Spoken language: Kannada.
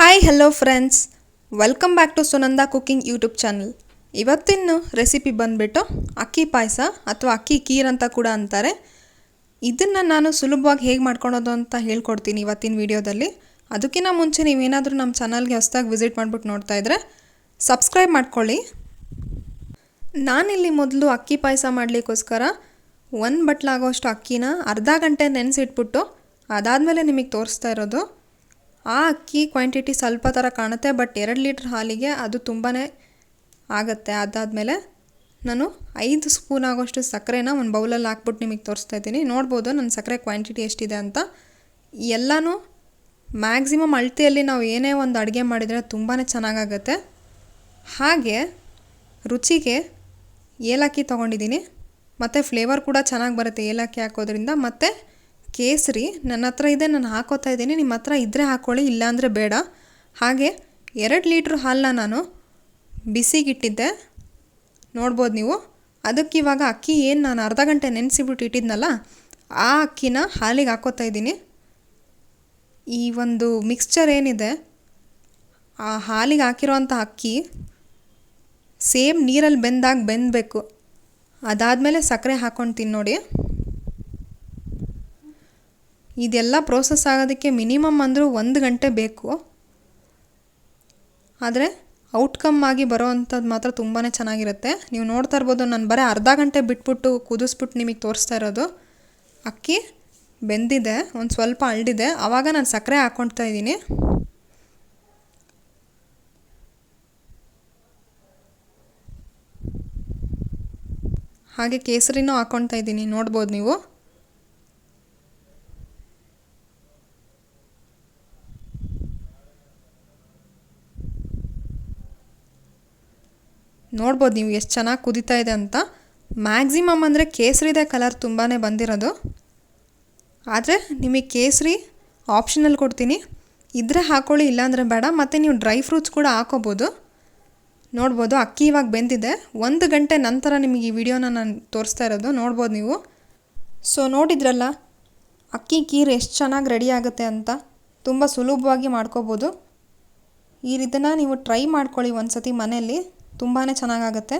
Hi hello friends welcome back to Sunanda cooking YouTube channel ಇವತ್ತಿನ ರೆಸಿಪಿ ಬಂದುಬಿಟ್ಟು ಅಕ್ಕಿ ಪಾಯಸ ಅಥವಾ ಅಕ್ಕಿ ಕೀರ್ ಅಂತ ಕೂಡ ಅಂತಾರೆ. ಇದನ್ನು ನಾನು ಸುಲಭವಾಗಿ ಹೇಗೆ ಮಾಡ್ಕೊಳೋದು ಅಂತ ಹೇಳ್ಕೊಡ್ತೀನಿ ಇವತ್ತಿನ ವಿಡಿಯೋದಲ್ಲಿ. ಅದಕ್ಕಿಂತ ಮುಂಚೆ ನೀವೇನಾದರೂ ನಮ್ಮ ಚಾನಲ್ಗೆ ಹೊಸದಾಗಿ ವಿಸಿಟ್ ಮಾಡಿಬಿಟ್ಟು ನೋಡ್ತಾ ಇದ್ದರೆ ಸಬ್ಸ್ಕ್ರೈಬ್ ಮಾಡ್ಕೊಳ್ಳಿ. ನಾನಿಲ್ಲಿ ಮೊದಲು ಅಕ್ಕಿ ಪಾಯಸ ಮಾಡಲಿಕ್ಕೋಸ್ಕರ ಒಂದು ಬಟ್ಲಾಗೋಷ್ಟು ಅಕ್ಕಿನ ಅರ್ಧ ಗಂಟೆ ನೆನೆಸಿಟ್ಬಿಟ್ಟು ಅದಾದಮೇಲೆ ನಿಮಗೆ ತೋರಿಸ್ತಾ ಇರೋದು. ಆ ಅಕ್ಕಿ ಕ್ವಾಂಟಿಟಿ ಸ್ವಲ್ಪ ಥರ ಕಾಣುತ್ತೆ ಬಟ್ ಎರಡು ಲೀಟ್ರ್ ಹಾಲಿಗೆ ಅದು ತುಂಬಾ ಆಗುತ್ತೆ. ಅದಾದಮೇಲೆ ನಾನು ಐದು ಸ್ಪೂನ್ ಆಗೋಷ್ಟು ಸಕ್ಕರೆನ ಒಂದು ಬೌಲಲ್ಲಿ ಹಾಕ್ಬಿಟ್ಟು ನಿಮಗೆ ತೋರಿಸ್ತಾ ಇದ್ದೀನಿ. ನೋಡ್ಬೋದು ನನ್ನ ಸಕ್ಕರೆ ಕ್ವಾಂಟಿಟಿ ಎಷ್ಟಿದೆ ಅಂತ. ಎಲ್ಲನೂ ಮ್ಯಾಕ್ಸಿಮಮ್ ಅಳತೆಯಲ್ಲಿ ನಾವು ಏನೇ ಒಂದು ಅಡುಗೆ ಮಾಡಿದರೆ ತುಂಬಾ ಚೆನ್ನಾಗಾಗತ್ತೆ. ಹಾಗೆ ರುಚಿಗೆ ಏಲಕ್ಕಿ ತೊಗೊಂಡಿದ್ದೀನಿ. ಮತ್ತು ಫ್ಲೇವರ್ ಕೂಡ ಚೆನ್ನಾಗಿ ಬರುತ್ತೆ ಏಲಕ್ಕಿ ಹಾಕೋದ್ರಿಂದ. ಮತ್ತು ಕೇಸರಿ, ನನ್ನ ಹತ್ರ ಇದೆ, ನಾನು ಹಾಕೋತಾ ಇದ್ದೀನಿ, ನಿಮ್ಮ ಹತ್ರ ಇದ್ದರೆ ಹಾಕ್ಕೊಳ್ಳಿ ಇಲ್ಲಾಂದರೆ ಬೇಡ. ಹಾಗೆ ಎರಡು ಲೀಟ್ರ್ ಹಾಲನ್ನ ನಾನು ಬಿಸಿಗಿಟ್ಟಿದ್ದೆ. ನೋಡ್ಬೋದು ನೀವು. ಅದಕ್ಕೆ ಇವಾಗ ಅಕ್ಕಿ ಏನು ನಾನು ಅರ್ಧ ಗಂಟೆ ನೆನೆಸಿಬಿಟ್ಟು ಇಟ್ಟಿದ್ನಲ್ಲ, ಆ ಅಕ್ಕಿನ ಹಾಲಿಗೆ ಹಾಕೋತಾ ಇದ್ದೀನಿ. ಈ ಒಂದು ಮಿಕ್ಸ್ಚರ್ ಏನಿದೆ, ಆ ಹಾಲಿಗೆ ಹಾಕಿರೋವಂಥ ಅಕ್ಕಿ ಸೇಮ್ ನೀರಲ್ಲಿ ಬೆಂದಾಗ ಬೆಂದಬೇಕು. ಅದಾದಮೇಲೆ ಸಕ್ಕರೆ ಹಾಕ್ಕೊಂಡು ನೋಡಿ. ಇದೆಲ್ಲ ಪ್ರೋಸೆಸ್ ಆಗೋದಕ್ಕೆ ಮಿನಿಮಮ್ ಅಂದರೂ ಒಂದು ಗಂಟೆ ಬೇಕು. ಆದರೆ ಔಟ್ಕಮ್ ಆಗಿ ಬರೋ ಅಂಥದ್ದು ಮಾತ್ರ ತುಂಬಾ ಚೆನ್ನಾಗಿರುತ್ತೆ. ನೀವು ನೋಡ್ತಾ ಇರ್ಬೋದು, ನಾನು ಬರೀ ಅರ್ಧ ಗಂಟೆ ಬಿಟ್ಬಿಟ್ಟು ಕುದಿಸ್ಬಿಟ್ಟು ನಿಮಗೆ ತೋರಿಸ್ತಾ ಇರೋದು. ಅಕ್ಕಿ ಬೆಂದಿದೆ, ಒಂದು ಸ್ವಲ್ಪ ಅಳ್ದಿದೆ. ಆವಾಗ ನಾನು ಸಕ್ಕರೆ ಹಾಕ್ಕೊಳ್ತಾ ಇದ್ದೀನಿ. ಹಾಗೆ ಕೇಸರಿನೂ ಹಾಕ್ಕೊಳ್ತಾ ಇದ್ದೀನಿ, ನೋಡ್ಬೋದು ನೀವು. ನೋಡ್ಬೋದು ನೀವು ಎಷ್ಟು ಚೆನ್ನಾಗಿ ಕುದೀತಾ ಇದೆ ಅಂತ. ಮ್ಯಾಕ್ಸಿಮಮ್ ಅಂದರೆ ಕೇಸರಿದೆ ಕಲರ್ ತುಂಬಾ ಬಂದಿರೋದು. ಆದರೆ ನಿಮಗೆ ಕೇಸರಿ ಆಪ್ಷನಲ್ಲಿ ಕೊಡ್ತೀನಿ. ಇದ್ರೆ ಹಾಕ್ಕೊಳ್ಳಿ ಇಲ್ಲಾಂದರೆ ಬೇಡ. ಮತ್ತು ನೀವು ಡ್ರೈ ಫ್ರೂಟ್ಸ್ ಕೂಡ ಹಾಕೋಬೋದು. ನೋಡ್ಬೋದು, ಅಕ್ಕಿ ಇವಾಗ ಬೆಂದಿದೆ. ಒಂದು ಗಂಟೆ ನಂತರ ನಿಮಗೆ ಈ ವಿಡಿಯೋನ ನಾನು ತೋರಿಸ್ತಾ ಇರೋದು. ನೋಡ್ಬೋದು ನೀವು. ಸೊ ನೋಡಿದ್ರಲ್ಲ, ಅಕ್ಕಿ ಕೀರು ಎಷ್ಟು ಚೆನ್ನಾಗಿ ರೆಡಿ ಆಗುತ್ತೆ ಅಂತ. ತುಂಬ ಸುಲಭವಾಗಿ ಮಾಡ್ಕೋಬೋದು. ಈ ಇದನ್ನು ನೀವು ಟ್ರೈ ಮಾಡ್ಕೊಳ್ಳಿ ಒಂದು ಸತಿ ಮನೆಯಲ್ಲಿ. ತುಂಬಾ ಚೆನ್ನಾಗಾಗತ್ತೆ.